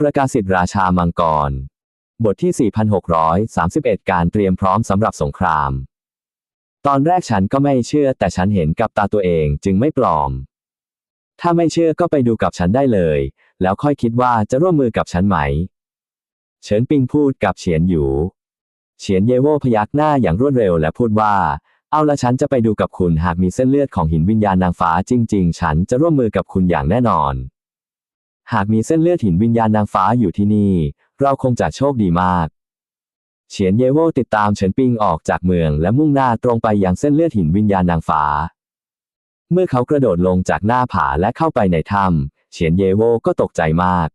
ประกาศสิทธิราชามังกร บทที่ 4631 การเตรียมพร้อมสำหรับสงคราม ตอนแรกฉันก็ไม่เชื่อแต่ฉันเห็นกับตาตัวเองจึงไม่ปลอม ถ้าไม่เชื่อก็ไปดูกับฉันได้เลย แล้วค่อยคิดว่าจะร่วมมือกับฉันไหม เฉินปิงพูดกับเฉียนหยู เฉียนเยโวพยักหน้าอย่างรวดเร็วและพูดว่า เอาละฉันจะไปดูกับคุณหากมีเส้นเลือดของหินวิญญาณนางฟ้าจริง ๆ ฉันจะร่วมมือกับคุณอย่างแน่นอน หากมีเส้นเลือดหินวิญญาณนางฟ้าอยู่ที่นี่ เราคงจะโชคดีมาก เฉียนเยโวติดตามเฉินปิงออกจากเมืองและมุ่งหน้าตรงไปยังเส้นเลือดหินวิญญาณนางฟ้า เมื่อเขากระโดดลงจากหน้าผาและเข้าไปในถ้ำเฉียนเยโวก็ตกใจมาก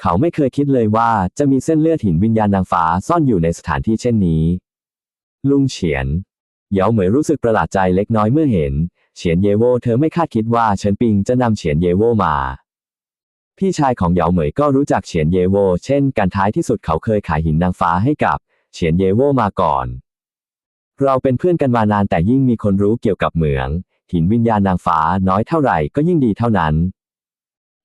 เขาไม่เคยคิดเลยว่าจะมีเส้นเลือดหินวิญญาณนางฟ้าซ่อนอยู่ในสถานที่เช่นนี้ ลุงเฉียนเหยาเหมยรู้สึกประหลาดใจเล็กน้อยเมื่อเห็น เฉียนเยโวเธอไม่คาดคิดว่าเฉินปิงจะนำเฉียนเยโวมา พี่ชายของเหยาเหมยก็รู้จักเฉียนเยโว เช่นกันท้ายที่สุดเขาเคยขายหินนางฟ้าให้กับเฉียนเยโวมาก่อน เราเป็นเพื่อนกันมานานแต่ยิ่งมีคนรู้เกี่ยวกับเหมือง หินวิญญาณนางฟ้าน้อยเท่าไหร่ก็ยิ่งดีเท่านั้น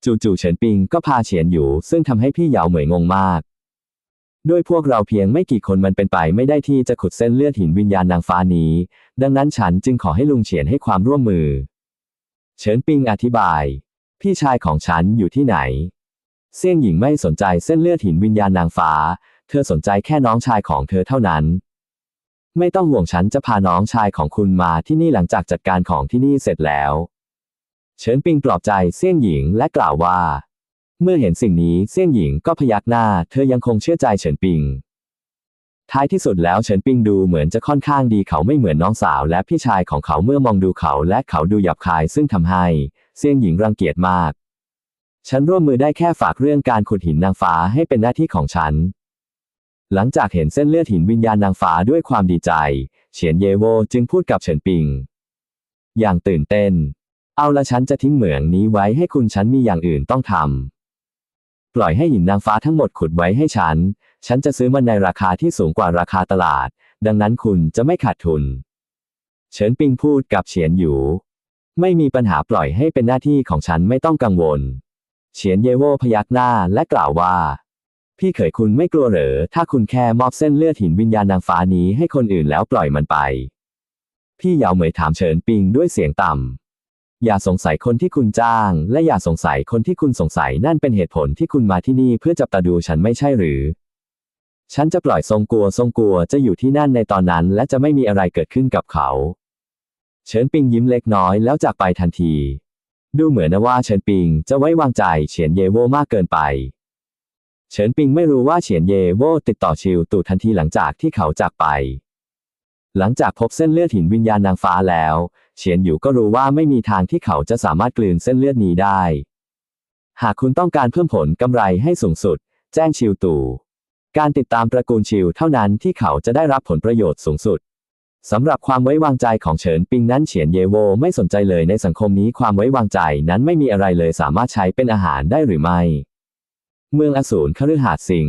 จู่ๆเฉินปิงก็พาเฉียนอยู่ ซึ่งทำให้พี่เหยาเหมยงงมาก ด้วยพวกเราเพียงไม่กี่คนมันเป็นไปไม่ได้ที่จะขุดเส้นเลือดหินวิญญาณนางฟ้านี้ ดังนั้นฉันจึงขอให้ลุงเฉียนให้ความร่วมมือ เฉินปิงอธิบาย พี่ชายของฉันอยู่ที่ไหน เซี่ยงหญิงไม่สนใจเส้นเลือดหินวิญญาณนางฟ้า เธอสนใจแค่น้องชายของเธอเท่านั้น ไม่ต้องห่วงฉันจะพาน้องชายของคุณมาที่นี่หลังจากจัดการของที่นี่เสร็จแล้ว เฉินปิงปลอบใจเซี่ยงหญิงและกล่าวว่า เมื่อเห็นสิ่งนี้เซี่ยงหญิงก็พยักหน้า เธอยังคงเชื่อใจเฉินปิงท้ายที่สุดแล้วเฉินปิงดูเหมือนจะค่อนข้างดีเขาไม่เหมือนน้องสาวและพี่ชายของเขาเมื่อมองดูเขาและเขาดูหยาบคายซึ่งทำให้ เซี่ยงหญิงรังเกียจมาก ฉันร่วมมือได้แค่ฝากเรื่องการขุดหินนางฟ้าให้เป็นหน้าที่ของฉัน หลังจากเห็นเส้นเลือดหินวิญญาณนางฟ้าด้วยความดีใจ เฉียนเยโวจึงพูดกับเฉินปิง อย่างตื่นเต้น เอาละฉันจะทิ้งเหมืองนี้ไว้ให้คุณฉันมีอย่างอื่นต้องทำ ปล่อยให้หินนางฟ้าทั้งหมดขุดไว้ให้ฉัน ฉันจะซื้อมันในราคาที่สูงกว่าราคาตลาด ดังนั้นคุณจะไม่ขาดทุน เฉินปิงพูดกับเฉียนหยู ไม่มีปัญหาปล่อยให้เป็นหน้าที่ของฉันไม่ต้องกังวล เฉียนเยโวพยักหน้าและกล่าวว่า พี่เขยคุณไม่กลัวเหรอ ถ้าคุณแค่มอบเส้นเลือดหินวิญญาณนางฟ้านี้ให้คนอื่นแล้วปล่อยมันไป พี่เยาเหมยถามเฉินปิงด้วยเสียงต่ำ อย่าสงสัยคนที่คุณจ้าง และอย่าสงสัยคนที่คุณสงสัยนั่นเป็นเหตุผลที่คุณมาที่นี่เพื่อจับตาดูฉันไม่ใช่หรือ ฉันจะปล่อยทรงกัวทรงกัวจะอยู่ที่นั่นในตอนนั้น และจะไม่มีอะไรเกิดขึ้นกับเขา เฉินปิงยิ้มเล็กน้อยแล้วจากไปทันที ดูเหมือนนะว่าเฉินปิงจะไว้วางใจเฉียนเยโวมากเกินไป เฉินปิงไม่รู้ว่าเฉียนเยโวติดต่อชิวตู่ทันทีหลังจากที่เขาจากไป หลังจากพบเส้นเลือดหินวิญญาณนางฟ้าแล้ว เฉียนอยู่ก็รู้ว่าไม่มีทางที่เขาจะสามารถกลืนเส้นเลือดนี้ได้ หากคุณต้องการเพิ่มผลกำไรให้สูงสุด แจ้งชิวตู่การติดตามตระกูลชิวเท่านั้นที่เขาจะได้รับผลประโยชน์สูงสุด สำหรับความไว้วางใจของเฉินปิงนั้นเฉียนเยโวไม่สนใจเลยในสังคมนี้ความไว้วางใจนั้นไม่มีอะไรเลยสามารถใช้เป็นอาหารได้หรือไม่ เมืองอสูรคฤหาสน์สิง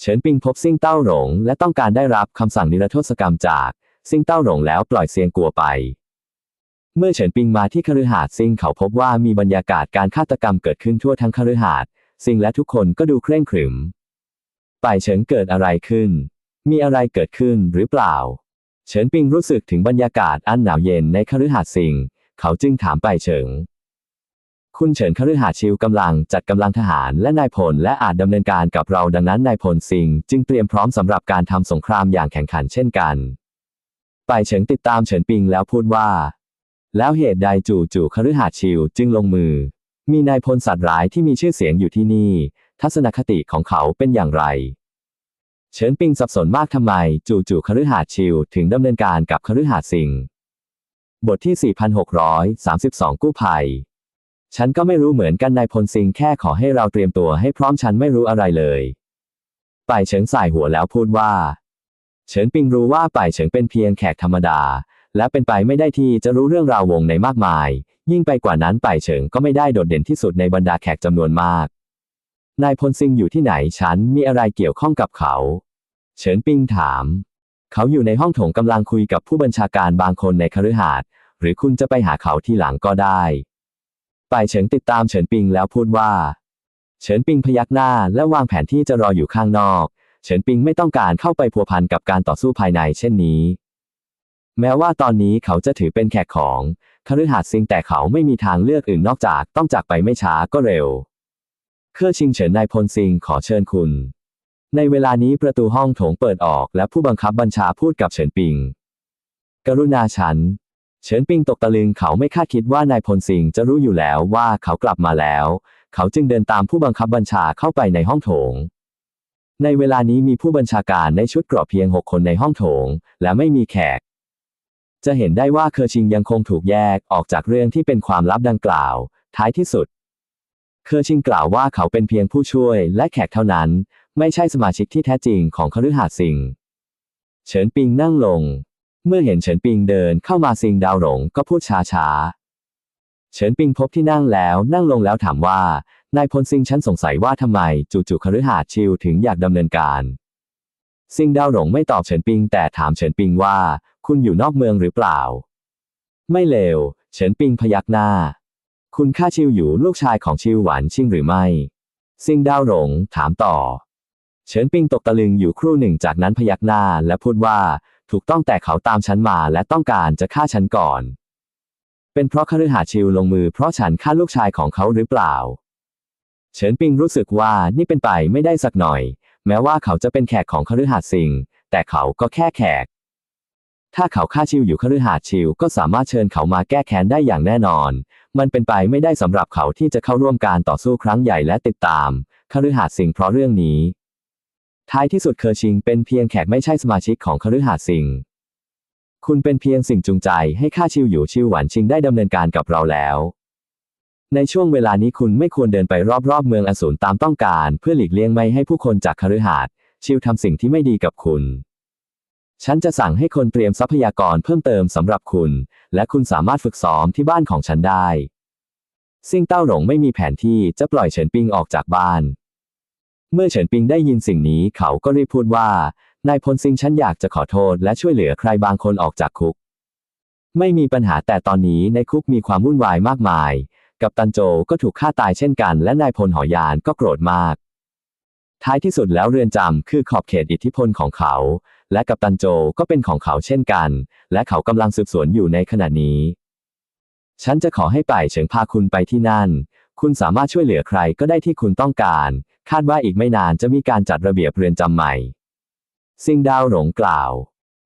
เฉินปิงพบซิ่งเต้าหลงและต้องการได้รับคำสั่งนิรโทษกรรมจากซิ่งเต้าหลงแล้วปล่อยเซียงกัวไป เมื่อเฉินปิงมาที่คฤหาสน์ซิงเขาพบว่ามีบรรยากาศการฆาตกรรมเกิดขึ้นทั่วทั้งคฤหาสน์ซิงและทุกคนก็ดูเคร่งขรึมป่ายเฉินเกิดอะไรขึ้น มีอะไรเกิดขึ้นหรือเปล่า เฉินปิงรู้สึกถึงบรรยากาศอันหนาวเย็นในคฤหาสน์ซิงเขาจึงถามไปเฉิง คุณเฉินคฤหาสน์ชิวกำลังจัดกำลังทหารและนายพลและอาจดำเนินการกับเราดังนั้นนายพลซิงจึงเตรียมพร้อมสำหรับการทำสงครามอย่างแข่งขันเช่นกัน ไปเฉิงติดตามเฉินปิงแล้วพูดว่า แล้วเหตุใดจู่จู่คฤหาสน์ชิวจึงลงมือ มีนายพลสัตว์ร้ายที่มีชื่อเสียงอยู่ที่นี่ ทัศนคติของเขาเป็นอย่างไร เฉินปิงสับสนมากทำไมจู่จู่ๆคฤหาสน์ชิวถึงดำเนินการกับคฤหาสน์ซิงบทที่ 4632 กู้ภัย ฉันก็ไม่รู้เหมือนกันนายพลซิงแค่ขอให้เราเตรียมตัวให้พร้อมฉันไม่รู้อะไรเลยป่ายเฉิงสายหัวแล้วพูดว่า เฉินปิงรู้ว่าป่ายเฉิงเป็นเพียงแขกธรรมดา และเป็นไปไม่ได้ที่จะรู้เรื่องราววงในมากมาย ยิ่งไปกว่านั้นป่ายเฉิงก็ไม่ได้โดดเด่นที่สุดในบรรดาแขกจำนวนมาก นายพลซิงอยู่ที่ไหนฉันมีอะไรเกี่ยวข้องกับเขา เฉินปิงถาม เขาอยู่ในห้องโถงกำลังคุยกับผู้บัญชาการบางคนในคฤหาสน์หรือคุณจะไปหาเขาที่หลังก็ได้ ไปเฉิงติดตามเฉินปิงแล้วพูดว่า เฉินปิงพยักหน้าและวางแผนที่จะรออยู่ข้างนอก เฉินปิงไม่ต้องการเข้าไปพัวพันกับการต่อสู้ภายในเช่นนี้ แม้ว่าตอนนี้เขาจะถือเป็นแขกของคฤหาสน์ซิงแต่เขาไม่มีทางเลือกอื่นนอกจากต้องจากไปไม่ช้าก็เร็ว เครือชิงเฉินนายพลซิงขอเชิญคุณ ในเวลานี้ประตูห้องโถงเปิดออกและผู้บังคับบัญชาพูดกับเฉินปิง กรุณาฉัน เฉินปิงตกตะลึงเขาไม่คาดคิดว่านายพลซิงจะรู้อยู่แล้วว่าเขากลับมาแล้ว เขาจึงเดินตามผู้บังคับบัญชาเข้าไปในห้องโถง ในเวลานี้มีผู้บัญชาการในชุดเกราะเพียงหกคนในห้องโถง และไม่มีแขก จะเห็นได้ว่าเคอร์ชิงยังคงถูกแยกออกจากเรื่องที่เป็นความลับดังกล่าว ท้ายที่สุด เคอร์ชิงกล่าวว่าเขาเป็นเพียงผู้ช่วยและแขกเท่านั้น ไม่ใช่สมาชิกที่แท้จริงของคฤหาสน์ซิง เฉินปิงนั่งลง เมื่อเห็นเฉินปิงเดินเข้ามาซิงดาวหลงก็พูดช้าๆเฉินปิงพบที่นั่งแล้วนั่งลงแล้วถามว่า นายพลซิงฉันสงสัยว่าทำไมจู่ๆคฤหาสน์ชิวถึงอยากดำเนินการ ซิงดาวหลงไม่ตอบเฉินปิง แต่ถามเฉินปิงว่า คุณอยู่นอกเมืองหรือเปล่า ไม่เลวเฉินปิงพยักหน้า คุณฆ่าชิวอยู่ลูกชายของชิวหวานชิงหรือไม่ ซิงดาวหลงถามต่อ เฉินปิงตกตะลึงอยู่ครู่หนึ่งจากนั้นพยักหน้าและพูดว่าถูกต้องแต่เขาตามฉันมาและต้องการจะฆ่าฉันก่อน เป็นเพราะคฤหาชิวลงมือเพราะฉันฆ่าลูกชายของเขาหรือเปล่า เฉินปิงรู้สึกว่านี่เป็นไปไม่ได้สักหน่อย แม้ว่าเขาจะเป็นแขกของคฤหาสน์ซิงแต่เขาก็แค่แขก ถ้าเขาฆ่าชิวอยู่คฤหาสน์ชิวก็สามารถเชิญเขามาแก้แค้นได้อย่างแน่นอน มันเป็นไปไม่ได้สำหรับเขาที่จะเข้าร่วมการต่อสู้ครั้งใหญ่และติดตามคฤหาสน์ซิงเพราะเรื่องนี้ ท้ายที่สุดเคอร์ชิงเป็นเพียงแขกไม่ใช่สมาชิกของคฤหาสน์ซิงคุณเป็นเพียงสิ่งจูงใจให้ข้าชิวอยู่ชิวหวันชิงได้ดำเนินการกับเราแล้ว ในช่วงเวลานี้คุณไม่ควรเดินไปรอบๆเมืองอสูรตามต้องการ เพื่อหลีกเลี่ยงไม่ให้ผู้คนจากคฤหาสน์ชิวทำสิ่งที่ไม่ดีกับคุณ ฉันจะสั่งให้คนเตรียมทรัพยากรเพิ่มเติมสำหรับคุณ และคุณสามารถฝึกซ้อมที่บ้านของฉันได้ ซิ่งเต้าหลงไม่มีแผนที่จะปล่อยเฉินปิงออกจากบ้าน เมื่อเฉินปิงได้ยินสิ่งนี้เขาก็รีบพูดว่า นายพลซิงฉันอยากจะขอโทษและช่วยเหลือใครบางคนออกจากคุก ไม่มีปัญหาแต่ตอนนี้ในคุกมีความวุ่นวายมากมาย กับตันโจก็ถูกฆ่าตายเช่นกัน และนายพลหอยานก็โกรธมาก ท้ายที่สุดแล้วเรือนจำคือขอบเขตอิทธิพลของเขา และกัปตันโจก็เป็นของเขาเช่นกัน และเขากำลังสืบสวนอยู่ในขณะนี้ ฉันจะขอให้ป่ายเฉิงพาคุณไปที่นั่น คุณสามารถช่วยเหลือใครก็ได้ที่คุณต้องการ คาดว่าอีกไม่นานจะมีการจัดระเบียบเรือนจำใหม่ ซิงดาวหลงกล่าว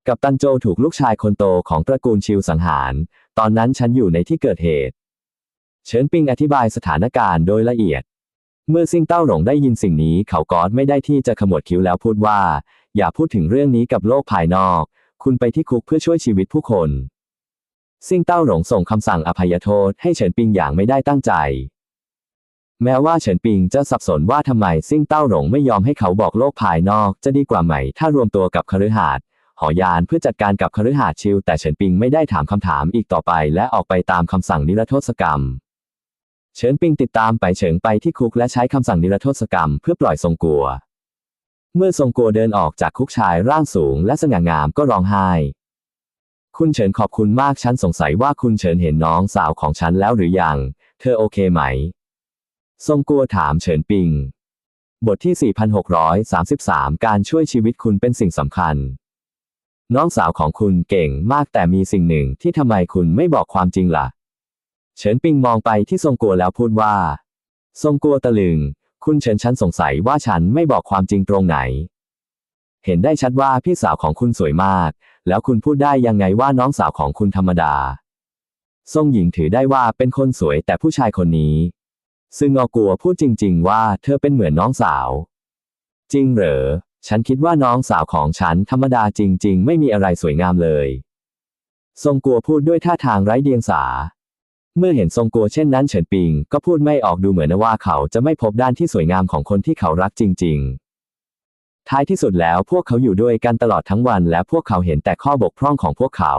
กับตันโจถูกลูกชายคนโตของตระกูลชิวสังหาร ตอนนั้นฉันอยู่ในที่เกิดเหตุ เฉินปิงอธิบายสถานการณ์โดยละเอียดเมื่อซิงเต้าหลงได้ยินสิ่งนี้เขากอดไม่ได้ที่จะขมวดคิ้วแล้วพูดว่า อย่าพูดถึงเรื่องนี้กับโลกภายนอก คุณไปที่คุกเพื่อช่วยชีวิตผู้คนซิ่งเต้าหลงส่งคำสั่งอภัยโทษให้เฉินปิงอย่างไม่ได้ตั้งใจ แม้ว่าเฉินปิงจะสับสนว่าทำไมซิ่งเต้าหลงไม่ยอมให้เขาบอกโลกภายนอกจะดีกว่าไหม ถ้ารวมตัวกับคฤหาสน์หอยานเพื่อจัดการกับคฤหาสน์ชิว แต่เฉินปิงไม่ได้ถามคำถามอีกต่อไป และออกไปตามคำสั่งนิรโทษกรรม เฉินปิงติดตามไปเฉิงไปที่คุกและใช้คำสั่งนิรโทษกรรมเพื่อปล่อยทรงกัว เมื่อทรงโกเดินออกจากคุกชายร่างสูงและสง่างามก็ร้องไห้ คุณเฉินขอบคุณมากฉันสงสัยว่าคุณเฉินเห็นน้องสาวของฉันแล้วหรือยัง เธอโอเคไหม ทรงกัวถามเฉินปิง บทที่ 4633 การช่วยชีวิตคุณเป็นสิ่งสำคัญ น้องสาวของคุณเก่งมากแต่มีสิ่งหนึ่งที่ทำไมคุณไม่บอกความจริงล่ะ เฉินปิงมองไปที่ทรงกัวแล้วพูดว่า ทรงกัวตะลึง คุณเฉินฉันสงสัยว่าฉันไม่บอกความจริงตรงไหน เห็นได้ชัดว่าพี่สาวของคุณสวยมาก แล้วคุณพูดได้ยังไงว่าน้องสาวของคุณธรรมดา ทรงหญิงถือได้ว่าเป็นคนสวยแต่ผู้ชายคนนี้ ซึ่งออกัวพูดจริง ๆ ว่าเธอเป็นเหมือนน้องสาว จริงเหรอ ฉันคิดว่าน้องสาวของฉันธรรมดาจริง ๆ ไม่มีอะไรสวยงามเลย ทรงกัวพูดด้วยท่าทางไร้เดียงสา เมื่อเห็นทรงกัวเช่นนั้นเฉินปิง ก็พูดไม่ออกดูเหมือนว่าเขาจะไม่พบด้านที่สวยงามของคนที่เขารักจริง ๆ ท้ายที่สุดแล้วพวกเขาอยู่ด้วยกันตลอดทั้งวัน และพวกเขาเห็นแต่ข้อบกพร่องของพวกเขา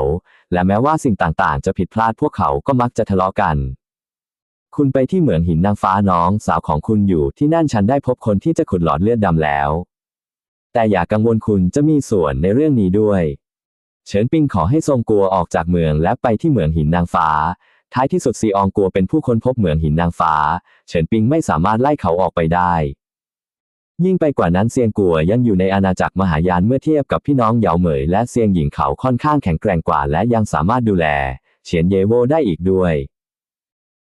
และแม้ว่าสิ่งต่างๆ จะผิดพลาดพวกเขาก็มักจะทะเลาะกัน คุณไปที่เหมืองหินนางฟ้าน้องสาวของคุณอยู่ที่นั่นฉันได้พบคนที่จะขุดหลอดเลือดดำแล้ว แต่อย่ากังวลคุณจะมีส่วนในเรื่องนี้ด้วย เฉินปิงขอให้ทรงกัวออกจากเมืองและไปที่เหมืองหินนางฟ้า ท้ายที่สุดซีอองกัวเป็นผู้ค้นพบเหมืองหินนางฟ้า เฉินปิงไม่สามารถไล่เขาออกไปได้ ยิ่งไปกว่านั้นเซียงกัวยังอยู่ในอาณาจักรมหายานเมื่อเทียบกับพี่น้องเหยาเหมยและเซียงหญิงเขาค่อนข้างแข็งแกร่งกว่าและยังสามารถดูแล เฉียนเยโวได้อีกด้วย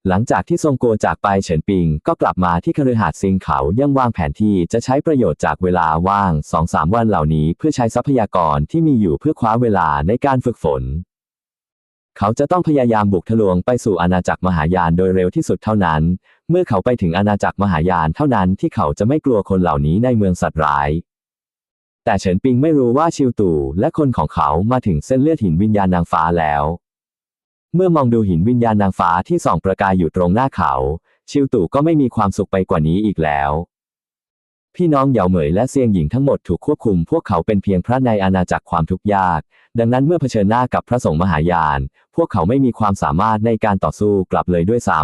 หลังจากที่ทรงกัวจากไปเฉินปิง ก็กลับมาที่คฤหาสน์ซิงเขายังวางแผนที่จะใช้ประโยชน์จากเวลาว่างสองสามวันเหล่านี้เพื่อใช้ทรัพยากรที่มีอยู่เพื่อคว้าเวลาในการฝึกฝน เขาจะต้องพยายามบุกทะลวงไปสู่อาณาจักรมหายานโดยเร็วที่สุดเท่านั้น เมื่อเขาไปถึงอาณาจักรมหายานเท่านั้นที่เขาจะไม่กลัวคนเหล่านี้ในเมืองสัตว์ร้าย แต่เฉินปิงไม่รู้ว่าชิวตู่และคนของเขามาถึงเส้นเลือดหินวิญญาณนางฟ้าแล้ว เมื่อมองดูหินวิญญาณนางฟ้าที่ส่องประกายอยู่ตรงหน้าเขา ชิวตู่ก็ไม่มีความสุขไปกว่านี้อีกแล้วพี่น้องเหยาเหมยและเซียงหญิงทั้งหมดถูกควบคุมพวกเขาเป็นเพียงพระในอาณาจักรความทุกข์ยาก ดังนั้นเมื่อเผชิญหน้ากับพระสงฆ์มหายาน พวกเขาไม่มีความสามารถในการต่อสู้กลับเลยด้วยซ้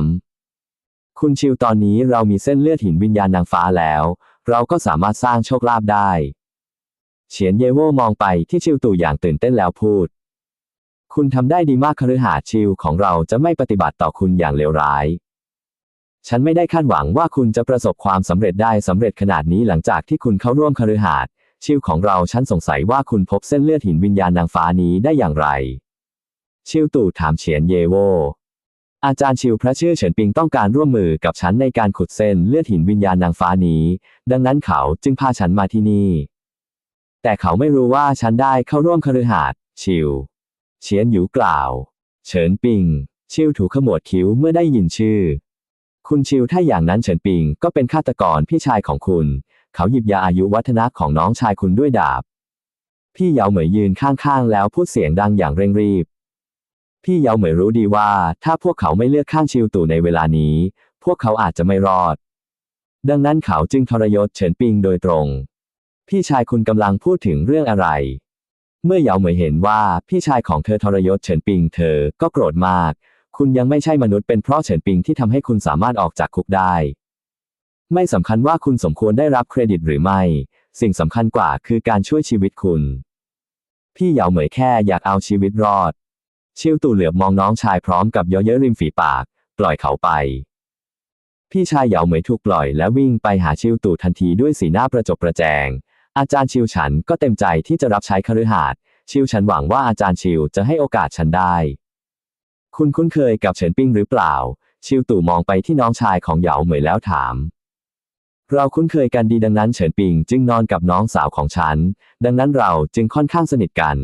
ำ คุณชิวตอนนี้เรามีเส้นเลือดหินวิญญาณนางฟ้าแล้ว เราก็สามารถสร้างโชคลาภได้ เฉียนเยโวมองไปที่ชิวตู่อย่างตื่นเต้นแล้วพูด คุณทำได้ดีมากคฤหาสน์ชิวของเราจะไม่ปฏิบัติต่อคุณอย่างเลวร้าย ฉันไม่ได้คาดหวังว่าคุณจะประสบความสำเร็จได้สำเร็จขนาดนี้หลังจากที่คุณเข้าร่วมคฤหาสน์ ชิวของเราฉันสงสัยว่าคุณพบเส้นเลือดหินวิญญาณนางฟ้านี้ได้อย่างไร ชิวตู่ถามเฉียนเยโว อาจารย์ชิวพระชื่อเฉินปิงต้องการร่วมมือกับฉันในการขุดเส้นเลือดหินวิญญาณนางฟ้านี้ ดังนั้นเขาจึงพาฉันมาที่นี่ แต่เขาไม่รู้ว่าฉันได้เข้าร่วมคฤหาสน์ชิว เฉียนหยูกล่าว เฉินปิง ชิวถูขมวดคิ้วเมื่อได้ยินชื่อ คุณชิวถ้าอย่างนั้นเฉินปิงก็เป็นฆาตกรพี่ชายของคุณ เขาหยิบยาอายุวัฒนะของน้องชายคุณด้วยดาบ พี่เยาเหมยยืนข้างๆ แล้วพูดเสียงดังอย่างเร่งรีบ พี่เยาเหมยรู้ดีว่า ถ้าพวกเขาไม่เลือกข้างชิวตู่ในเวลานี้ พวกเขาอาจจะไม่รอด ดังนั้นเขาจึงทรยศเฉินปิงโดยตรง พี่ชายคุณกำลังพูดถึงเรื่องอะไร เมื่อเยาเหมยเห็นว่าพี่ชายของเธอทรยศเฉินปิง เธอก็โกรธมาก คุณยังไม่ใช่มนุษย์เป็นเพราะเฉินปิงที่ทำให้คุณสามารถออกจากคุกได้ ไม่สำคัญว่าคุณสมควรได้รับเครดิตหรือไม่ สิ่งสำคัญกว่าคือการช่วยชีวิตคุณ พี่เหยาเหมยแค่อยากเอาชีวิตรอด ชิวตู่เหลือบมองน้องชายพร้อมกับเยาะเย้ยริมฝีปาก ปล่อยเขาไป พี่ชายเหยาเหมยถูกปล่อยและวิ่งไปหาชิวตู่ทันทีด้วยสีหน้าประจบประแจง อาจารย์ชิวฉันก็เต็มใจที่จะรับใช้คฤหาสน์ชิวฉันหวังว่าอาจารย์ชิวจะให้โอกาสฉันได้ คุณคุ้นเคยกับเฉินปิ้งหรือเปล่า ชิวตู่มองไปที่น้องชายของเหยาเหมยแล้วถาม เราคุ้นเคยกันดีดังนั้นเฉินปิงจึงนอนกับน้องสาวของฉัน ดังนั้นเราจึงค่อนข้างสนิทกัน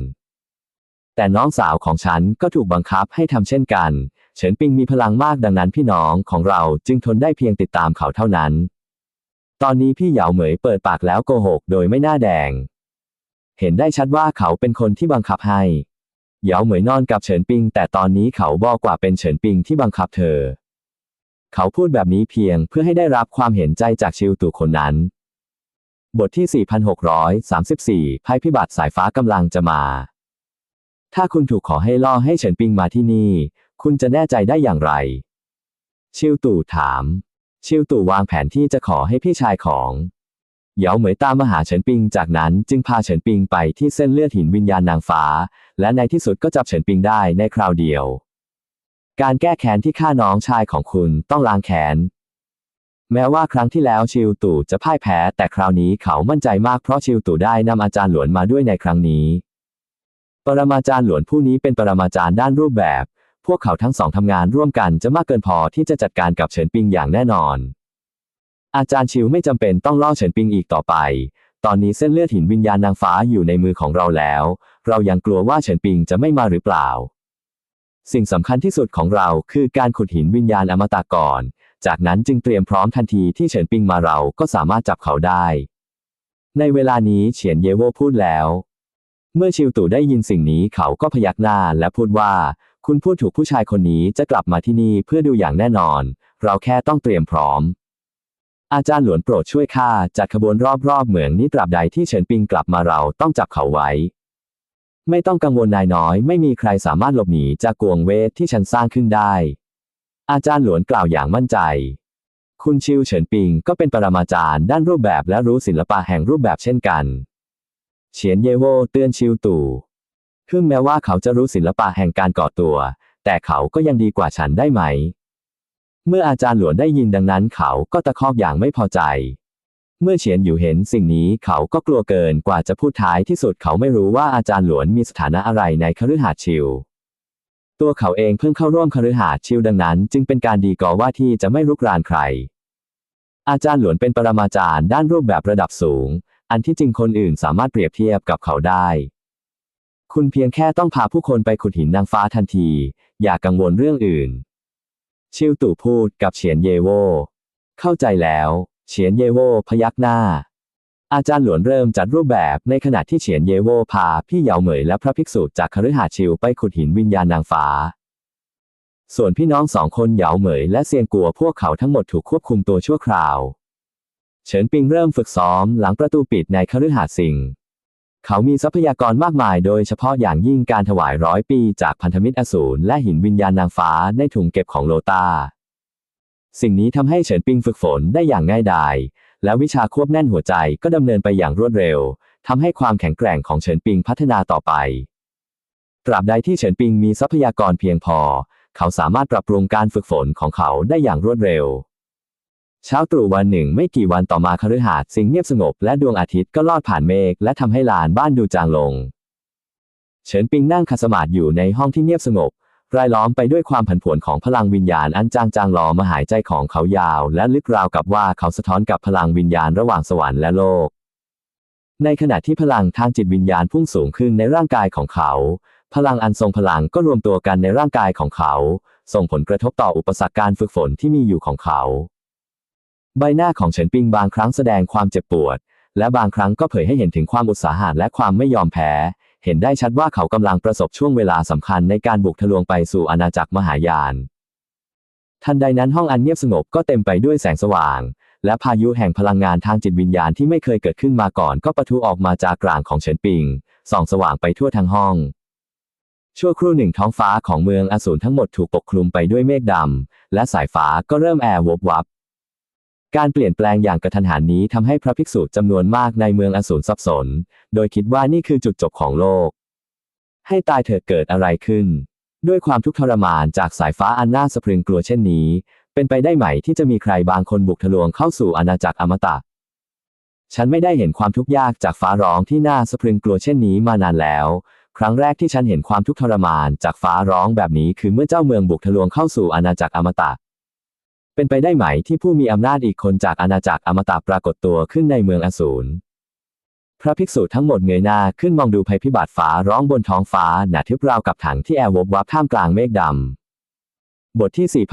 แต่น้องสาวของฉันก็ถูกบังคับให้ทำเช่นกัน เฉินปิงมีพลังมากดังนั้นพี่น้องของเราจึงทนได้เพียงติดตามเขาเท่านั้น ตอนนี้พี่เหยาเหมยเปิดปากแล้วโกหกโดยไม่น่าแดง เห็นได้ชัดว่าเขาเป็นคนที่บังคับให้เหยาเหมยนอนกับเฉินปิง แต่ตอนนี้เขาบอกว่าเป็นเฉินปิงที่บังคับเธอ เขาพูดแบบนี้เพียงเพื่อให้ได้รับความเห็นใจจากชิวตู่คนนั้น บทที่ 4634 ภัยพิบัติสายฟ้ากำลังจะมา ถ้าคุณถูกขอให้ล่อให้เฉินปิงมาที่นี่ คุณจะแน่ใจได้อย่างไร ชิวตู่ถาม ชิวตู่วางแผนที่จะขอให้พี่ชายของเหยาเหมยตามมาหาเฉินปิง จากนั้นจึงพาเฉินปิงไปที่เส้นเลือดหินวิญญาณนางฟ้า และในที่สุดก็จับเฉินปิงได้ในคราวเดียว การแก้แค้นที่ฆ่าน้องชายของคุณต้องล้างแค้น แม้ว่าครั้งที่แล้วชิวตู่จะพ่ายแพ้ แต่คราวนี้เขามั่นใจมากเพราะชิวตู่ได้นำอาจารย์หลวนมาด้วยในครั้งนี้ ปรมาจารย์หลวนผู้นี้เป็นปรมาจารย์ด้านรูปแบบ พวกเขาทั้งสองทำงานร่วมกันจะมากเกินพอที่จะจัดการกับเฉินปิงอย่างแน่นอน อาจารย์ชิวไม่จำเป็นต้องล่อเฉินปิงอีกต่อไป ตอนนี้เส้นเลือดหินวิญญาณนางฟ้าอยู่ในมือของเราแล้ว เรายังกลัวว่าเฉินปิงจะไม่มาหรือเปล่า สิ่งสำคัญที่สุดของเราคือการขุดหินวิญญาณอมตะก่อน จากนั้นจึงเตรียมพร้อมทันทีที่เฉินปิงมาเราก็สามารถจับเขาได้ ในเวลานี้เฉียนเยโวพูดแล้ว เมื่อชิวตู่ได้ยินสิ่งนี้เขาก็พยักหน้าและพูดว่า คุณพูดถูกผู้ชายคนนี้จะกลับมาที่นี่เพื่อดูอย่างแน่นอน เราแค่ต้องเตรียมพร้อม อาจารย์หลวนโปรดช่วยข้าจัดขบวนรอบๆเหมืองนี้ตราบใดที่เฉินปิงกลับมาเราต้องจับเขาไว้ ไม่ต้องกังวลนายน้อย ไม่มีใครสามารถหลบหนีจากกวงเวทที่ฉันสร้างขึ้นได้ อาจารย์หลวนกล่าวอย่างมั่นใจ คุณชิวเฉินปิงก็เป็นปรมาจารย์ด้านรูปแบบและรู้ศิลปะแห่งรูปแบบเช่นกันเฉียนเยโวเตือนชิวตู่ถึงแม้ว่าเขาจะรู้ศิลปะแห่งการก่อตัว แต่เขาก็ยังดีกว่าฉันได้ไหม เมื่ออาจารย์หลวนได้ยินดังนั้นเขาก็ตะคอกอย่างไม่พอใจ เมื่อเฉียนอยู่เห็นสิ่งนี้เขาก็กลัวเกินกว่าจะพูดท้ายที่สุดเขาไม่รู้ว่าอาจารย์หลวนมีสถานะอะไรในคฤหาสน์ชิว ตัวเขาเองเพิ่งเข้าร่วมคฤหาสน์ชิวดังนั้น จึงเป็นการดีก่อว่าที่จะไม่รุกรานใคร อาจารย์หลวนเป็นปรมาจารย์ด้านรูปแบบระดับสูง อันที่จริงคนอื่นสามารถเปรียบเทียบกับเขาได้ คุณเพียงแค่ต้องพาผู้คนไปขุดหินนางฟ้าทันที อย่ากังวลเรื่องอื่น ชิวตู่พูดกับเฉียนเยโว เข้าใจแล้ว เฉียนเยโวพยักหน้า อาจารย์หลวนเริ่มจัดรูปแบบในขณะที่เฉียนเยโวพาพี่เหยาเหมยและพระภิกษุจากคฤหาสน์ชิวไปขุดหินวิญญาณนางฟ้า ส่วนพี่น้องสองคนเหยาเหมยและเซียงกัวพวกเขาทั้งหมดถูกควบคุมตัวชั่วคราว เฉินปิงเริ่มฝึกซ้อมหลังประตูปิดในคฤหาสน์สิงเขามีทรัพยากรมากมายโดยเฉพาะอย่างยิ่งการถวายร้อยปีจากพันธมิตรอสูรและหินวิญญาณนางฟ้าในถุงเก็บของโลตา สิ่งนี้ทำให้เฉินปิงฝึกฝนได้อย่างง่ายดาย และวิชาควบแน่นหัวใจก็ดำเนินไปอย่างรวดเร็วทำให้ความแข็งแกร่งของเฉินปิงพัฒนาต่อไป ตราบใดที่เฉินปิงมีทรัพยากรเพียงพอ เขาสามารถปรับปรุงการฝึกฝนของเขาได้อย่างรวดเร็ว เช้าตรู่วันหนึ่งไม่กี่วันต่อมาคฤหาสน์สิงเงียบสงบและดวงอาทิตย์ก็ลอดผ่านเมฆและทำให้ลานบ้านดูจางลง เฉินปิงนั่งขัดสมาธิอยู่ในห้องที่เงียบสงบ รายล้อมไปด้วยความผันผวนของพลังวิญญาณอันจางจางๆล้อมาหายใจของเขายาว และลึกราวกับว่าเขาสะท้อนกับพลังวิญญาณระหว่างสวรรค์และโลก ในขณะที่พลังทางจิตวิญญาณพุ่งสูงขึ้นในร่างกายของเขา พลังอันทรงพลังก็รวมตัวกันในร่างกายของเขา ส่งผลกระทบต่ออุปสรรคการฝึกฝนที่มีอยู่ของเขา ใบหน้าของเฉินปิงบางครั้งแสดงความเจ็บปวด และบางครั้งก็เผยให้เห็นถึงความอุตสาหะและความไม่ยอมแพ้ เห็นได้ชัดว่าเขากำลังประสบช่วงเวลาสำคัญในการบุกทะลวงไปสู่อาณาจักรมหายาน ทันใดนั้นห้องอันเงียบสงบก็เต็มไปด้วยแสงสว่าง และพายุแห่งพลังงานทางจิตวิญญาณที่ไม่เคยเกิดขึ้นมาก่อนก็ปะทุออกมาจากกลางของเฉินปิง ส่องสว่างไปทั่วทั้งห้อง ชั่วครู่หนึ่งท้องฟ้าของเมืองอสูรทั้งหมดถูกปกคลุมไปด้วยเมฆดำและสายฟ้าก็เริ่มแอร์วบวับ การเปลี่ยนแปลงอย่างกระทันหันนี้ทำให้พระภิกษุจำนวนมากในเมืองอสูรสับสน โดยคิดว่านี่คือจุดจบของโลก ให้ตายเถิดเกิดอะไรขึ้น ด้วยความทุกข์ทรมานจากสายฟ้าอันน่าสะพรึงกลัวเช่นนี้ เป็นไปได้ไหมที่จะมีใครบางคนบุกทะลวงเข้าสู่อาณาจักรอมตะ ฉันไม่ได้เห็นความทุกข์ยากจากฟ้าร้องที่น่าสะพรึงกลัวเช่นนี้มานานแล้ว ครั้งแรกที่ฉันเห็นความทุกข์ทรมานจากฟ้าร้องแบบนี้คือเมื่อเจ้าเมืองบุกทะลวงเข้าสู่อาณาจักรอมตะ เป็นไปได้ไหมที่ผู้มีอำนาจอีกคนจากอาณาจักรอมตะปรากฏตัวขึ้นในเมืองอสูร พระภิกษุทั้งหมดเงยหน้าขึ้นมองดูภัยพิบัติฟ้าร้องบนท้องฟ้าหนาทึบราวกับถังที่แอร์วบวับท่ามกลางเมฆดำ บทที่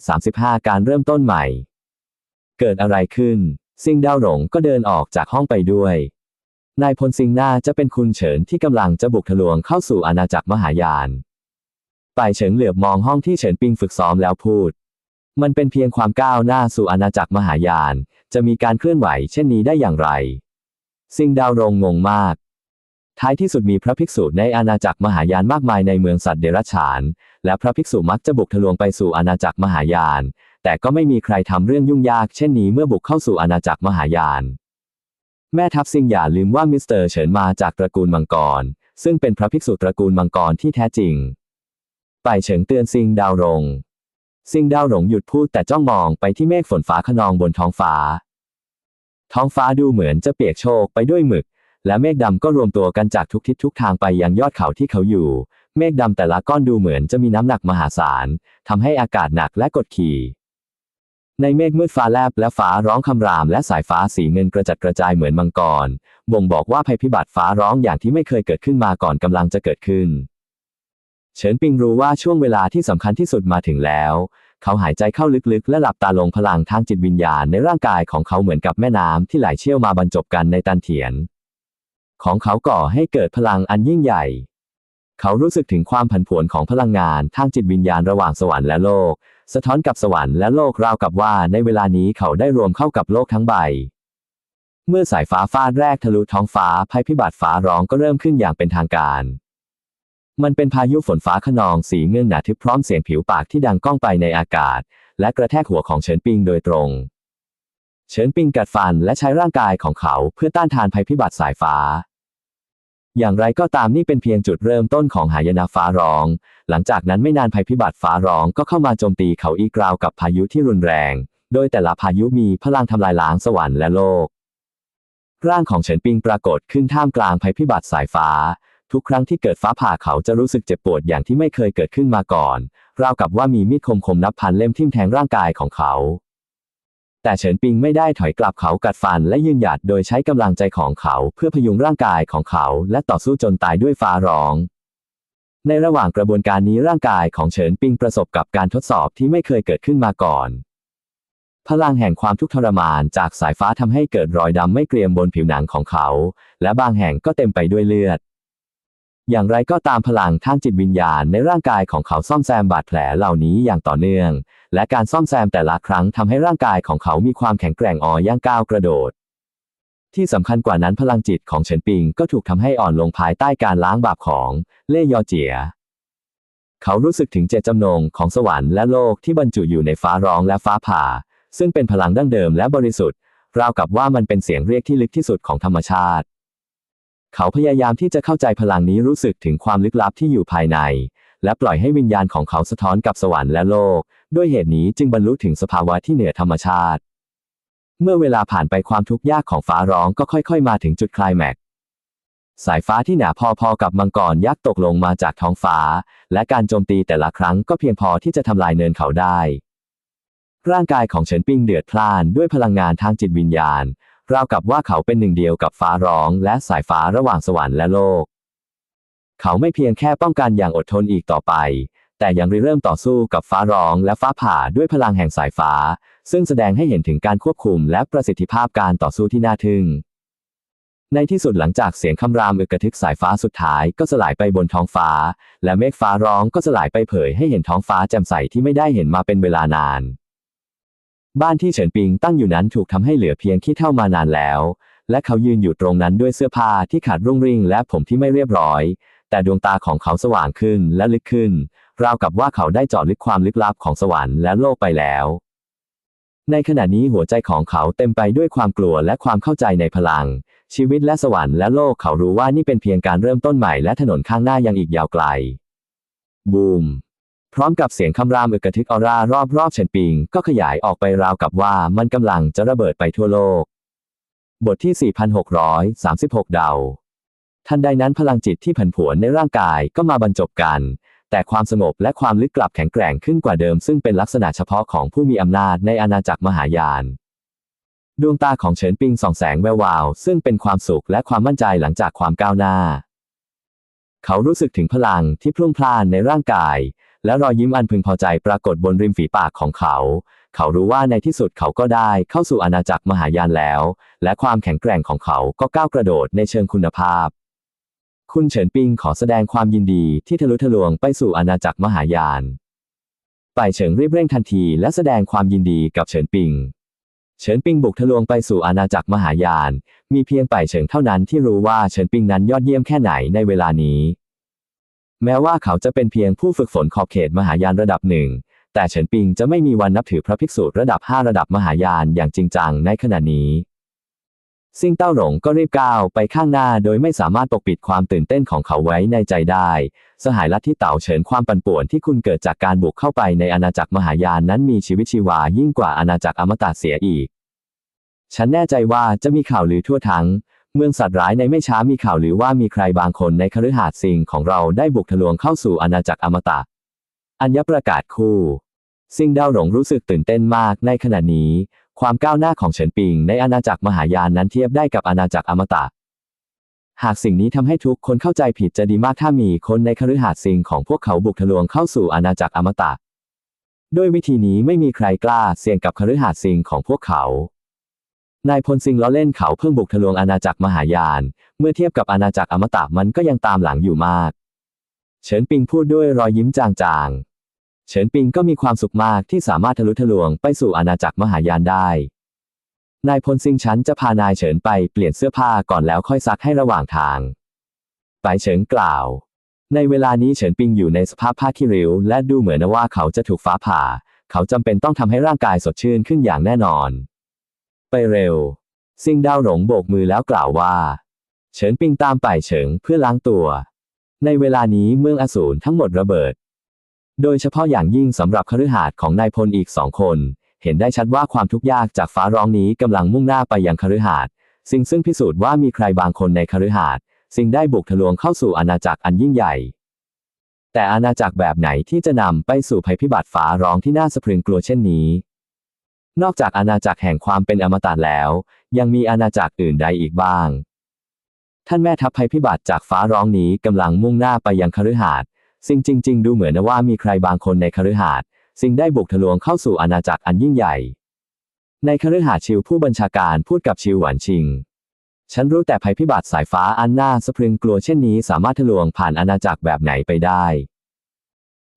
4635 การเริ่มต้นใหม่ เกิดอะไรขึ้น ซิงดาวหลงก็เดินออกจากห้องไปด้วย นายพลซิงหน่าจะเป็นคุณเฉินที่กำลังจะบุกทะลวงเข้าสู่อาณาจักรมหายานป่ายเฉิงเหลือบมองห้องที่เฉินปิงฝึกซ้อมแล้วพูด มันเป็นเพียงความก้าวหน้าสู่อาณาจักรมหายาน จะมีการเคลื่อนไหวเช่นนี้ได้อย่างไรซิงดาวรงงงมาก ท้ายที่สุดมีพระภิกษุในอาณาจักรมหายานมากมายในเมืองสัตว์เดรัจฉาน และพระภิกษุมักจะบุกทะลวงไปสู่อาณาจักรมหายาน แต่ก็ไม่มีใครทำเรื่องยุ่งยากเช่นนี้เมื่อบุกเข้าสู่อาณาจักรมหายาน แม่ทัพซิงอย่าลืมว่ามิสเตอร์เฉินมาจากตระกูลมังกร ซึ่งเป็นพระภิกษุตระกูลมังกรที่แท้จริงป่ายเฉิงเตือนซิงดาวรง ซิงดาวหลงหยุดพูดแต่จ้องมองไปที่เมฆฝนฟ้าขนองบนท้องฟ้า ท้องฟ้าดูเหมือนจะเปียกโชกไปด้วยหมึก และเมฆดำก็รวมตัวกันจากทุกทิศทุกทางไปยังยอดเขาที่เขาอยู่ เมฆดำแต่ละก้อนดูเหมือนจะมีน้ำหนักมหาศาลทำให้อากาศหนักและกดขี่ในเมฆมืดฟ้าแลบและฟ้าร้องคำรามและสายฟ้าสีเงินกระจัดกระจายเหมือนมังกร บ่งบอกว่าภัยพิบัติฟ้าร้องอย่างที่ไม่เคยเกิดขึ้นมาก่อนกำลังจะเกิดขึ้น เฉินปิงรู้ว่าช่วงเวลาที่สำคัญที่สุดมาถึงแล้ว เขาหายใจเข้าลึกๆ และหลับตาลงพลังทางจิตวิญญาณในร่างกายของเขาเหมือนกับแม่น้ำที่ไหลเชี่ยวมาบรรจบกันในตันเถียน ของเขาก่อให้เกิดพลังอันยิ่งใหญ่ เขารู้สึกถึงความผันผวนของพลังงานทางจิตวิญญาณระหว่างสวรรค์และโลก สะท้อนกับสวรรค์และโลกราวกับว่าในเวลานี้เขาได้รวมเข้ากับโลกทั้งใบเมื่อสายฟ้าฟาดแรกทะลุท้องฟ้าภัยพิบัติฟ้าร้องก็เริ่มขึ้นอย่างเป็นทางการ มันเป็นพายุฝนฟ้าขนองสีเงินหนาทึบพร้อมเสียงผิวปากที่ดังก้องไปในอากาศ และกระแทกหัวของเฉินปิงโดยตรง เฉินปิงกัดฟันและใช้ร่างกายของเขาเพื่อต้านทานภัยพิบัติสายฟ้า อย่างไรก็ตามนี่เป็นเพียงจุดเริ่มต้นของหายนะฟ้าร้อง หลังจากนั้นไม่นานภัยพิบัติฟ้าร้องก็เข้ามาโจมตีเขาอีกราวกับพายุที่รุนแรง โดยแต่ละพายุมีพลังทำลายล้างสวรรค์และโลก ร่างของเฉินปิงปรากฏขึ้นท่ามกลางภัยพิบัติสายฟ้า ทุกครั้งที่เกิดฟ้าผ่าเขาจะรู้สึกเจ็บปวดอย่างที่ไม่เคยเกิดขึ้นมาก่อน ราวกับว่ามีมีดคมคมนับพันเล่มทิ่มแทงร่างกายของเขา แต่เฉินปิงไม่ได้ถอยกลับเขากัดฟันและยืนหยัดโดยใช้กำลังใจของเขาเพื่อพยุงร่างกายของเขาและต่อสู้จนตายด้วยฟ้าร้อง ในระหว่างกระบวนการนี้ร่างกายของเฉินปิงประสบกับการทดสอบที่ไม่เคยเกิดขึ้นมาก่อนพลังแห่งความทุกข์ทรมานจากสายฟ้าทำให้เกิดรอยดำไม่เกรียมบนผิวหนังของเขา และบางแห่งก็เต็มไปด้วยเลือด อย่างไรก็ตามพลังทางจิตวิญญาณในร่างกายของเขาซ่อมแซมบาดแผลเหล่านี้อย่างต่อเนื่อง และการซ่อมแซมแต่ละครั้งทำให้ร่างกายของเขามีความแข็งแกร่งอ่อย่างก้าวกระโดด ที่สำคัญกว่านั้นพลังจิตของเฉินปิงก็ถูกทำให้อ่อนลงภายใต้การล้างบาปของเล่ยอเจีย เขารู้สึกถึงเจตจำนงของสวรรค์และโลกที่บรรจุอยู่ในฟ้าร้องและฟ้าผ่า ซึ่งเป็นพลังดั้งเดิมและบริสุทธิ์ ราวกับว่ามันเป็นเสียงเรียกที่ลึกที่สุดของธรรมชาติ เขาพยายามที่จะเข้าใจพลังนี้รู้สึกถึงความลึกลับที่อยู่ภายใน และปล่อยให้วิญญาณของเขาสะท้อนกับสวรรค์และโลก ด้วยเหตุนี้จึงบรรลุถึงสภาวะที่เหนือธรรมชาติ เมื่อเวลาผ่านไปความทุกข์ยากของฟ้าร้องก็ค่อยๆ มาถึงจุดคลายแม็กสายฟ้าที่หนาพอๆกับมังกรยักษ์ตกลงมาจากท้องฟ้า และการโจมตีแต่ละครั้งก็เพียงพอที่จะทำลายเนินเขาได้ ร่างกายของเฉินปิงเดือดพล่านด้วยพลังงานทางจิตวิญญาณ ราวกับว่าเขาเป็นหนึ่งเดียวกับฟ้าร้องและสายฟ้าระหว่างสวรรค์และโลก เขาไม่เพียงแค่ป้องกันอย่างอดทนอีกต่อไป แต่ยังริเริ่มต่อสู้กับฟ้าร้องและฟ้าผ่าด้วยพลังแห่งสายฟ้า ซึ่งแสดงให้เห็นถึงการควบคุมและประสิทธิภาพการต่อสู้ที่น่าทึ่ง ในที่สุดหลังจากเสียงคำรามอึกกระทึกสายฟ้าสุดท้ายก็สลายไปบนท้องฟ้า และเมฆฟ้าร้องก็สลายไปเผยให้เห็นท้องฟ้าแจ่มใสที่ไม่ได้เห็นมาเป็นเวลานาน บ้านที่เฉินปิงตั้งอยู่นั้นถูกทำให้เหลือเพียงขี้เท่ามานานแล้ว และเขายืนอยู่ตรงนั้นด้วยเสื้อผ้าที่ขาดรุ่งริ่งและผมที่ไม่เรียบร้อย แต่ดวงตาของเขาสว่างขึ้นและลึกขึ้น ราวกับว่าเขาได้เจาะลึกความลึกลับของสวรรค์และโลกไปแล้ว ในขณะนี้หัวใจของเขาเต็มไปด้วยความกลัวและความเข้าใจในพลัง ชีวิตและสวรรค์และโลกเขารู้ว่านี่เป็นเพียงการเริ่มต้นใหม่และถนนข้างหน้ายังอีกยาวไกล บูม พร้อมกับเสียงคำรามอึกกระทึกออร่ารอบรอบเฉินปิง ก็ขยายออกไปราวกับว่ามันกำลังจะระเบิดไปทั่วโลก บทที่ 4636 เดา ทันใดนั้นพลังจิตที่ผันผวนในร่างกายก็มาบรรจบกัน แต่ความสงบและความลึกกลับแข็งแกร่งขึ้นกว่าเดิม ซึ่งเป็นลักษณะเฉพาะของผู้มีอำนาจในอาณาจักรมหายาน ดวงตาของเฉินปิงส่องแสงแวววาว ซึ่งเป็นความสุขและความมั่นใจหลังจากความก้าวหน้า เขารู้สึกถึงพลังที่พลุ่งพล่านในร่างกาย และรอยยิ้มอันพึงพอใจปรากฏบนริมฝีปากของเขา เขารู้ว่าในที่สุดเขาก็ได้เข้าสู่อาณาจักรมหายานแล้ว และความแข็งแกร่งของเขาก็ก้าวกระโดดในเชิงคุณภาพ คุณเฉินปิงขอแสดงความยินดีที่ทะลุทะลวงไปสู่อาณาจักรมหายานไปเฉิงรีบเร่งทันทีและแสดงความยินดีกับเฉินปิงเฉินปิงบุกทะลวงไปสู่อาณาจักรมหายาน มีเพียงไปเฉิงเท่านั้นที่รู้ว่าเฉินปิงนั้นยอดเยี่ยมแค่ไหนในเวลานี้ แม้ว่าเขาจะเป็นเพียงผู้ฝึกฝนขอบเขตมหายานระดับหนึ่ง แต่เฉินปิงจะไม่มีวันนับถือพระภิกษุระดับ 5 ระดับมหายานอย่างจริงจังในขณะนี้ ซิงเต้าหลงก็รีบก้าวไปข้างหน้าโดยไม่สามารถปกปิดความตื่นเต้นของเขาไว้ในใจได้ สหายลัทธิเต่าเฉินความปั่นป่วนที่คุณเกิดจากการบุกเข้าไปในอาณาจักรมหายานนั้นมีชีวิตชีวายิ่งกว่าอาณาจักรอมตะเสียอีก ฉันแน่ใจว่าจะมีข่าวลือทั่วทั้ง เมืองสัตว์ร้ายในไม่ช้ามีข่าวลือว่ามีใครบางคนในคฤหาสน์ซิงของเราได้บุกทะลวงเข้าสู่อาณาจักรอมตะ อัญญประกาศคู่ซิงดาวหลงรู้สึกตื่นเต้นมากในขณะนี้ ความก้าวหน้าของเฉินปิงในอาณาจักรมหายานนั้นเทียบได้กับอาณาจักรอมตะ หากสิ่งนี้ทำให้ทุกคนเข้าใจผิดจะดีมากถ้ามีคนในคฤหาสน์ซิงของพวกเขาบุกทะลวงเข้าสู่อาณาจักรอมตะ ด้วยวิธีนี้ไม่มีใครกล้าเสี่ยงกับคฤหาสน์ซิงของพวกเขา นายพลซิงล้อเล่นเขาเพิ่งบุกทะลวงอาณาจักรมหายาน เมื่อเทียบกับอาณาจักรอมตะมันก็ยังตามหลังอยู่มาก เฉินปิงพูดด้วยรอยยิ้มจางๆ เฉินปิงก็มีความสุขมากที่สามารถทะลุทะลวงไปสู่อาณาจักรมหายานได้ นายพลซิงฉันจะพานายเฉินไปเปลี่ยนเสื้อผ้าก่อนแล้วค่อยซักให้ระหว่างทาง ไปเฉินกล่าว ในเวลานี้เฉินปิงอยู่ในสภาพผ้าขี้ริ้ว และดูเหมือนว่าเขาจะถูกฟ้าผ่า เขาจำเป็นต้องทำให้ร่างกายสดชื่นขึ้นอย่างแน่นอน เร็ว ซิงดาวหลงโบกมือแล้วกล่าวว่า เฉินปิงตามป่ายเฉิงเพื่อล้างตัว ในเวลานี้เมืองอสูรทั้งหมดระเบิด โดยเฉพาะอย่างยิ่งสำหรับคฤหาสน์ของนายพลอีกสองคน เห็นได้ชัดว่าความทุกข์ยากจากฟ้าร้องนี้กำลังมุ่งหน้าไปยังคฤหาสน์สิ่งซึ่งพิสูจน์ว่ามีใครบางคนในคฤหาสน์สิ่งได้บุกทะลวงเข้าสู่อาณาจักรอันยิ่งใหญ่ แต่อาณาจักรแบบไหนที่จะนำไปสู่ภัยพิบัติฟ้าร้องที่น่าสะพรึงกลัวเช่นนี้ นอกจากอาณาจักรแห่งความเป็นอมตะแล้ว ยังมีอาณาจักรอื่นใดอีกบ้าง ท่านแม่ทัพภัยพิบัติจากฟ้าร้องนี้กำลังมุ่งหน้าไปยังคฤหาสน์สิ่งจริง ๆ ดูเหมือนว่ามีใครบางคนในคฤหาสน์สิ่งได้บุกทะลวงเข้าสู่อาณาจักรอันยิ่งใหญ่ ในคฤหาสน์ชิวผู้บัญชาการพูดกับชิวหวันชิง ฉันรู้แต่ภัยพิบัติสายฟ้าอันน่าสะพรึงกลัวเช่นนี้สามารถทะลวงผ่านอาณาจักรแบบไหนไปได้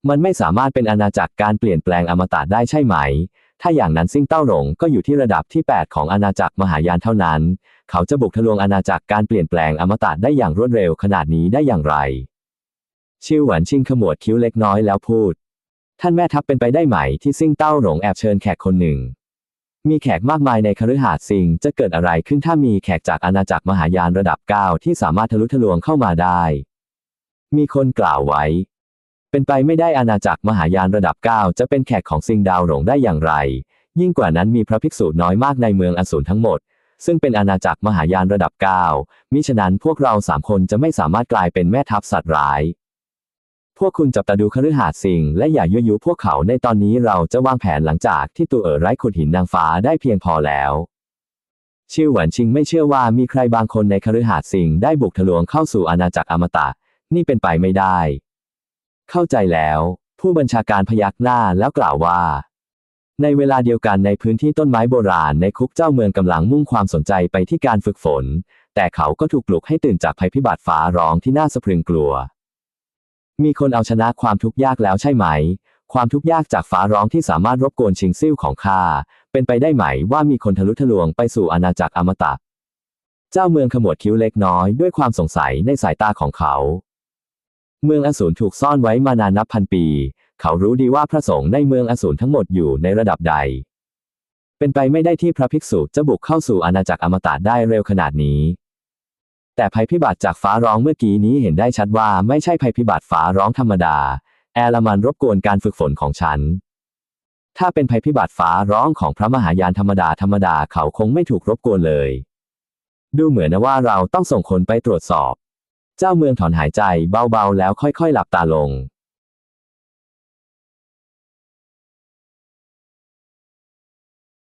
มันไม่สามารถเป็นอาณาจักรการเปลี่ยนแปลงอมตะได้ใช่ไหม ถ้าอย่างนั้นซิ่งเต้าหลงก็อยู่ที่ระดับที่ 8 ของอาณาจักรมหายานเท่านั้น เขาจะบุกทะลวงอาณาจักรการเปลี่ยนแปลงอมตะได้อย่างรวดเร็วขนาดนี้ได้อย่างไร ชิวหวันชิงขมวดคิ้วเล็กน้อยแล้วพูด ท่านแม่ทัพเป็นไปได้ไหมที่ซิ่งเต้าหลงแอบเชิญแขกคนหนึ่ง มีแขกมากมายในคฤหาสน์ซิงจะเกิดอะไรขึ้นถ้ามีแขกจากอาณาจักรมหายานระดับ 9 ที่สามารถทะลุทะลวงเข้ามาได้ มีคนกล่าวไว้ เป็นไปไม่ได้อาณาจักรมหายานระดับ 9 จะเป็นแขกของซิงดาวหลงได้อย่างไร ยิ่งกว่านั้นมีพระภิกษุน้อยมากในเมืองอสูรทั้งหมด ซึ่งเป็นอาณาจักรมหายานระดับ 9 มิฉะนั้นพวกเราสามคนจะไม่สามารถกลายเป็นแม่ทัพสัตว์ร้าย พวกคุณจับตาดูคฤหาสน์สิงและอย่ายั่วยุพวกเขาในตอนนี้เราจะวางแผนหลังจากที่ตัวเอ๋อไร้ขุดหินนางฟ้าได้เพียงพอแล้วชิวหวันชิงไม่เชื่อว่ามีใครบางคนในคฤหาสน์สิงได้บุกทะลวงเข้าสู่อาณาจักรอมตะ นี่เป็นไปไม่ได้ เข้าใจแล้ว ผู้บัญชาการพยักหน้าแล้วกล่าวว่า ในเวลาเดียวกันในพื้นที่ต้นไม้โบราณในคุกเจ้าเมืองกำลังมุ่งความสนใจไปที่การฝึกฝน แต่เขาก็ถูกปลุกให้ตื่นจากภัยพิบัติฟ้าร้องที่น่าสะพรึงกลัว มีคนเอาชนะความทุกข์ยากแล้วใช่ไหม ความทุกข์ยากจากฟ้าร้องที่สามารถรบกวนชิงซิ่วของข้าเป็นไปได้ไหมว่ามีคนทะลุทะลวงไปสู่อาณาจักรอมตะ เจ้าเมืองขมวดคิ้วเล็กน้อยด้วยความสงสัยในสายตาของเขา เมืองอสูรถูกซ่อนไว้มานานนับพันปี เขารู้ดีว่าพระสงฆ์ในเมืองอสูรทั้งหมดอยู่ในระดับใด เป็นไปไม่ได้ที่พระภิกษุจะบุกเข้าสู่อาณาจักรอมตะได้เร็วขนาดนี้ แต่ภัยพิบัติจากฟ้าร้องเมื่อกี้นี้เห็นได้ชัดว่าไม่ใช่ภัยพิบัติฟ้าร้องธรรมดา แอลมันรบกวนการฝึกฝนของฉัน ถ้าเป็นภัยพิบัติฟ้าร้องของพระมหายานธรรมดาธรรมดาเขาคงไม่ถูกรบกวนเลย ดูเหมือนนะว่าเราต้องส่งคนไปตรวจสอบ เจ้าเมืองถอนหายใจเบาๆแล้วค่อยๆ หลับตาลง